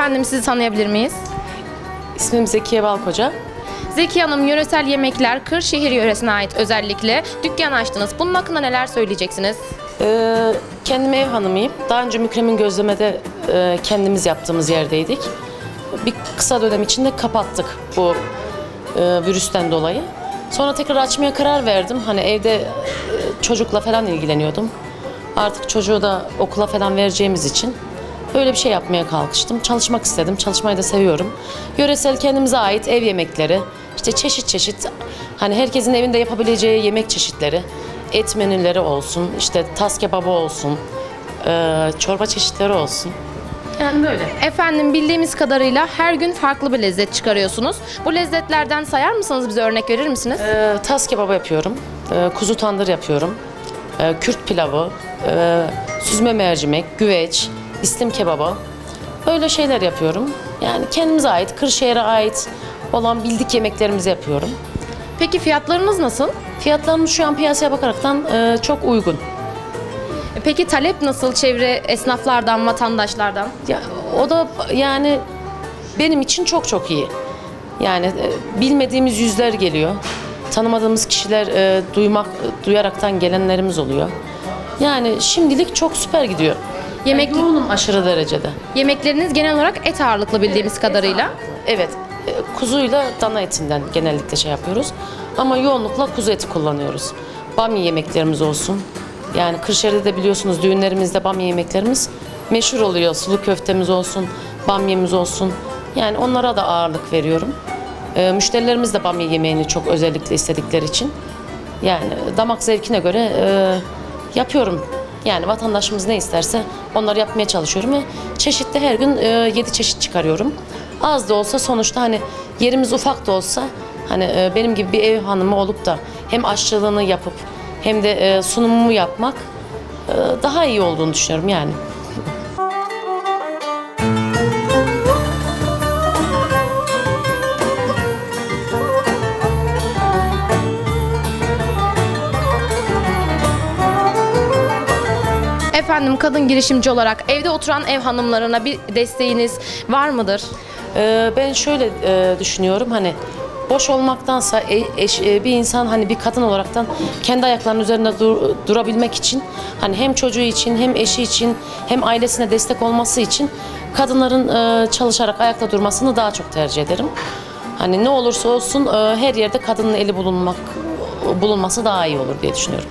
Efendim sizi tanıyabilir miyiz? İsmim Zekiye Balkoca. Zeki Hanım yöresel yemekler Kırşehir yöresine ait özellikle dükkan açtınız. Bunun hakkında neler söyleyeceksiniz? Ee, kendim ev hanımıyım. Daha önce Mükremin Gözleme'de e, kendimiz yaptığımız yerdeydik. Bir kısa dönem içinde kapattık bu e, virüsten dolayı. Sonra tekrar açmaya karar verdim. Hani evde e, çocukla falan ilgileniyordum. Artık çocuğu da okula falan vereceğimiz için böyle bir şey yapmaya kalkıştım. Çalışmak istedim. Çalışmayı da seviyorum. Yöresel kendimize ait ev yemekleri, işte çeşit çeşit hani herkesin evinde yapabileceği yemek çeşitleri, et menüleri olsun, işte tas kebabı olsun, e, çorba çeşitleri olsun. Yani böyle. Efendim bildiğimiz kadarıyla her gün farklı bir lezzet çıkarıyorsunuz. Bu lezzetlerden sayar mısınız? Bize örnek verir misiniz? E, tas kebabı yapıyorum, e, kuzu tandır yapıyorum, e, Kürt pilavı, e, süzme mercimek, güveç, islim kebabı. Böyle şeyler yapıyorum. Yani kendimize ait, Kırşehir'e ait olan bildik yemeklerimizi yapıyorum. Peki fiyatlarınız nasıl? Fiyatlarımız şu an piyasaya bakaraktan e, çok uygun. Peki talep nasıl çevre esnaflardan, vatandaşlardan? Ya, o da yani benim için çok çok iyi. Yani e, bilmediğimiz yüzler geliyor. Tanımadığımız kişiler e, duymak duyaraktan gelenlerimiz oluyor. Yani şimdilik çok süper gidiyor. Yemek yoğunum aşırı derecede. yemekleriniz genel olarak et ağırlıklı bildiğimiz kadarıyla. Evet. e, Kuzuyla dana etinden genellikle şey yapıyoruz. Ama yoğunlukla kuzu eti kullanıyoruz. Bamya yemeklerimiz olsun. Yani Kırşehir'de de biliyorsunuz düğünlerimizde bamya yemeklerimiz meşhur oluyor. Sulu köftemiz olsun, bamyamız olsun. Yani onlara da ağırlık veriyorum. E, müşterilerimiz de bamya yemeğini çok özellikle istedikleri için. Yani damak zevkine göre e, yapıyorum. Yani vatandaşımız ne isterse onları yapmaya çalışıyorum ve çeşitli her gün 7 çeşit çıkarıyorum. Az da olsa sonuçta hani yerimiz ufak da olsa hani e, benim gibi bir ev hanımı olup da hem aşçılığını yapıp hem de e, sunumumu yapmak e, daha iyi olduğunu düşünüyorum yani. Efendim kadın girişimci olarak evde oturan ev hanımlarına bir desteğiniz var mıdır? Ee, ben şöyle e, düşünüyorum hani boş olmaktansa e- eş- e, bir insan hani bir kadın olaraktan kendi ayaklarının üzerinde dur- durabilmek için hani hem çocuğu için hem eşi için hem ailesine destek olması için kadınların e, çalışarak ayakta durmasını daha çok tercih ederim. Hani ne olursa olsun e, her yerde kadının eli bulunmak bulunması daha iyi olur diye düşünüyorum.